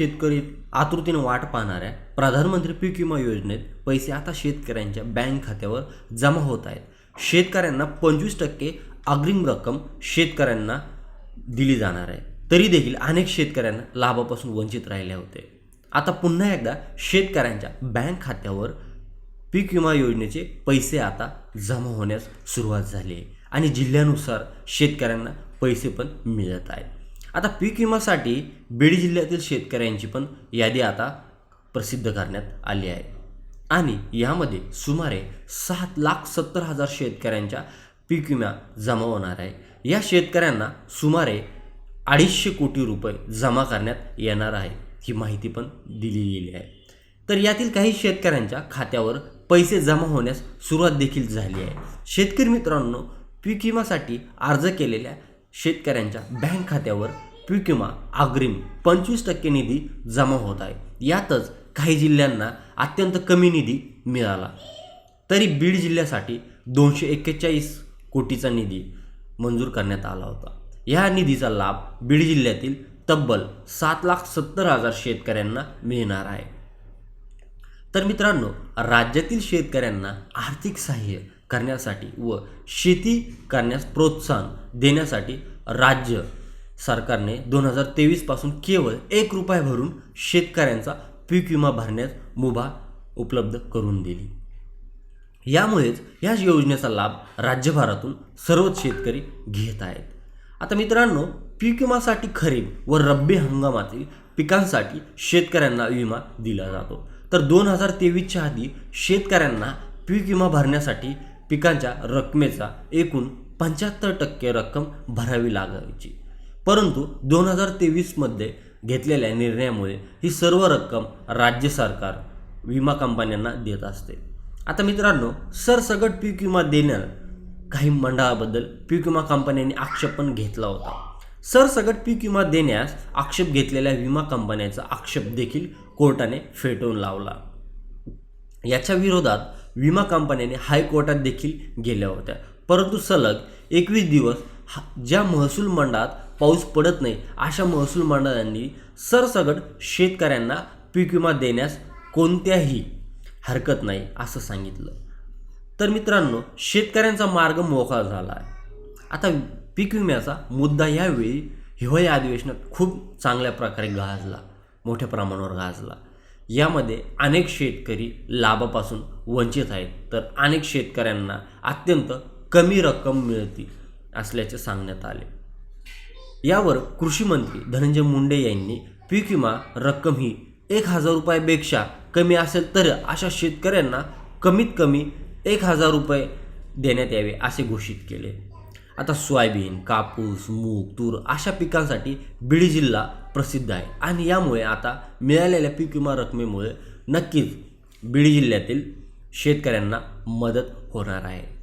शेतकरी आतुरतेने वाट पाहणाऱ्या प्रधानमंत्री पीक विमा योजनेत पैसे आता शेतकऱ्यांच्या बँक खात्यावर जमा होत आहेत. शेतकऱ्यांना पंचवीस टक्के अग्रिम रक्कम शेतकऱ्यांना दिली जाणार आहे. तरी देखील अनेक शेतकऱ्यांना लाभापासून वंचित राहिले होते. आता पुन्हा एकदा शेतकऱ्यांच्या बँक खात्यावर पीक विमा योजनेचे पैसे आता जमा होण्यास सुरुवात झाली आहे आणि जिल्ह्यानुसार शेतकऱ्यांना पैसे पण मिळत आहेत. आता पीक विमासाठी बीड जिल्ह्यातील शेतकऱ्यांची पण यादी आता प्रसिद्ध करण्यात आली आहे. आणि यामध्ये सुमारे सात लाख सत्तर हजार शेतकऱ्यांच्या पीक विमा जमा होणार आहे. या शेतकऱ्यांना सुमारे अडीचशे कोटी रुपये जमा करण्यात येणार आहे ही माहिती पण दिली गेली आहे. तर यातील काही शेतकऱ्यांच्या खात्यावर पैसे जमा होण्यास सुरुवात देखील झाली आहे. शेतकरी मित्रांनो पीक विमासाठी अर्ज केलेल्या शेतकऱ्यांच्या बँक खात्यावर पीक किंवा अग्रिम पंचवीस टक्के निधी जमा होत आहे. यातच काही जिल्ह्यांना अत्यंत कमी निधी मिळाला. तरी बीड जिल्ह्यासाठी दोनशे एक्केचाळीस कोटीचा निधी मंजूर करण्यात आला होता. या निधीचा लाभ बीड जिल्ह्यातील तब्बल सात लाख सत्तर हजार शेतकऱ्यांना मिळणार आहे. तर मित्रांनो राज्यातील शेतकऱ्यांना आर्थिक सहाय्य करण्यासाठी व शेती करण्यास प्रोत्साहन देण्यासाठी राज्य सरकारने दोन हजार तेवीसपासून केवळ एक रुपया भरून शेतकऱ्यांचा पीक विमा भरण्यास मुभा उपलब्ध करून दिली. यामुळेच या योजनेचा लाभ राज्यभरातून सर्वच शेतकरी घेत आहेत. आता मित्रांनो पीक विमासाठी खरीप व रब्बी हंगामातील पिकांसाठी शेतकऱ्यांना विमा दिला जातो. तर दोन हजार तेवीसच्या आधी शेतकऱ्यांना पीक विमा भरण्यासाठी पिकांच्या रकमेचा एकूण पंच्याहत्तर टक्के रक्कम भरावी लागायची. परंतु दोन हजार तेवीसमध्ये घेतलेल्या निर्णयामुळे ही सर्व रक्कम राज्य सरकार विमा कंपन्यांना देत असते. आता मित्रांनो सरसगट पीक विमा देण्यात काही मंडळाबद्दल पीक विमा कंपन्यांनी आक्षेप पण घेतला होता. सरसगट पीक विमा देण्यास आक्षेप घेतलेल्या विमा कंपन्यांचा आक्षेप देखील कोर्टाने फेटून लावला. याच्या विरोधात विमा कंपन्यांनी हायकोर्टात देखील गेल्या होत्या. परंतु सलग एकवीस दिवस हा ज्या महसूल मंडळात पाऊस पडत नाही अशा महसूल मंडळांनी सरसगट शेतकऱ्यांना पीक विमा देण्यास कोणत्याही हरकत नाही असं सांगितलं. तर मित्रांनो शेतकऱ्यांचा मार्ग मोकळा झाला आहे. आता पीक विम्याचा मुद्दा यावेळी हिवाळी अधिवेशनात खूप चांगल्या प्रकारे गाजला मोठ्या प्रमाणावर गाजला. यामध्ये अनेक शेतकरी लाभापासून वंचित आहेत. तर अनेक शेतकऱ्यांना अत्यंत कमी रक्कम मिळती असल्याचे सांगण्यात आले. यावर कृषी मंत्री धनंजय मुंडे यांनी पीक विमा रक्कम ही एक हजार रुपयापेक्षा कमी असेल तर अशा शेतकऱ्यांना कमीत कमी एक हजार रुपये देण्यात यावे असे घोषित केले. आता सोयाबीन कापूस मूग तूर अशा पिकांसाठी बीड जिल्हा प्रसिद्ध आहे. आणि यामुळे आता मिळालेल्या पीक विमा रकमेमुळे नक्कीच बीड जिल्ह्यातील शेतकऱ्यांना मदत होणार आहे.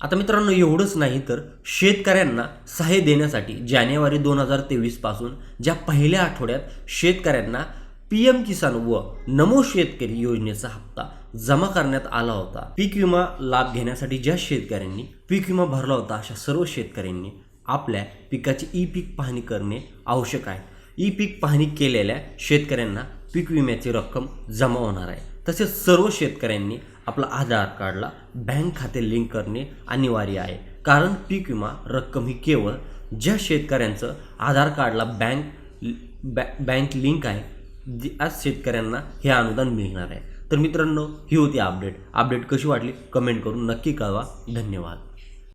आता मित्रांनो एवढंच नाही तर शेतकऱ्यांना सहाय्य देण्यासाठी जानेवारी दोन हजार तेवीसपासून ज्या पहिल्या आठवड्यात शेतकऱ्यांना पी एम किसान व नमो शेतकरी योजनेचा हप्ता जमा करण्यात आला होता. पीक विमा लाभ घेण्यासाठी ज्या शेतकऱ्यांनी पीक विमा भरला होता अशा सर्व शेतकऱ्यांनी आपल्या पिकाची ई पीक पाहणी करणे आवश्यक आहे. ई पीक पाहणी केलेल्या शेतकऱ्यांना पीक विम्याची रक्कम जमा होणार आहे. तसेच सर्व शेतकऱ्यांनी आपला आधार कार्डला बँक खाते लिंक करणे अनिवार्य आहे. कारण पीक विमा रक्कम ही केवळ ज्या शेतकऱ्यांचं आधार कार्डला बँक बॅ बँक लिंक आहे ज्या शेतकऱ्यांना हे अनुदान मिळणार आहे. तर मित्रांनो ही होती अपडेट. अपडेट कशी वाटली? कमेंट करून नक्की कळवा. धन्यवाद.